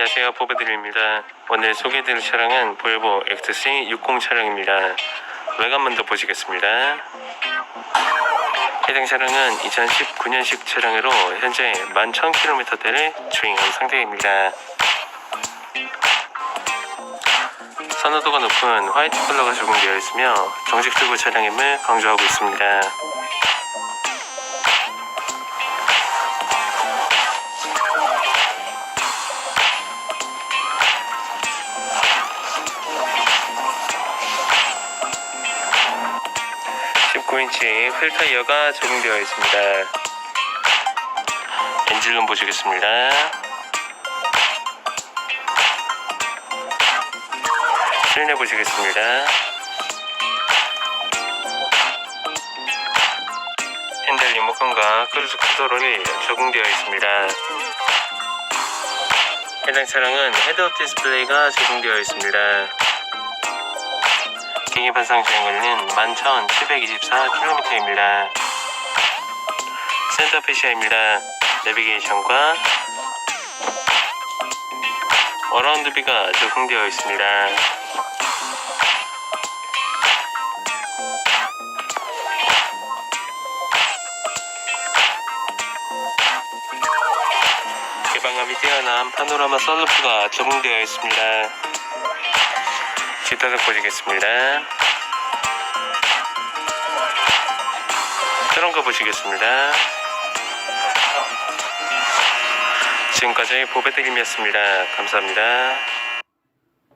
안녕하세요. 보배드립니다. 오늘 소개해드릴 차량은 볼보 XC60 차량입니다. 외관 먼저 보시겠습니다. 해당 차량은 2019년식 차량으로 현재 11,000km대를 주행한 상태입니다. 선호도가 높은 화이트 컬러가 적용되어 있으며 정식 출고 차량임을 강조하고 있습니다 (19인치) 휠 타이어가 적용되어 있습니다. 엔진룸 보시겠습니다. 실내 보시겠습니다. 핸들 리모컨과 크루즈 컨트롤이 적용되어 있습니다. 해당 차량은 헤드업 디스플레이가 적용되어 있습니다 계기판상 주행거리는 11,724km입니다. 센터페시아입니다. 내비게이션과 어라운드비가 적용되어 있습니다. 개방감이 뛰어난 파노라마 썬루프가 적용되어 있습니다. 뒷좌석 보시겠습니다. 트렁크 보시겠습니다. 지금까지 보배드림이었습니다. 감사합니다.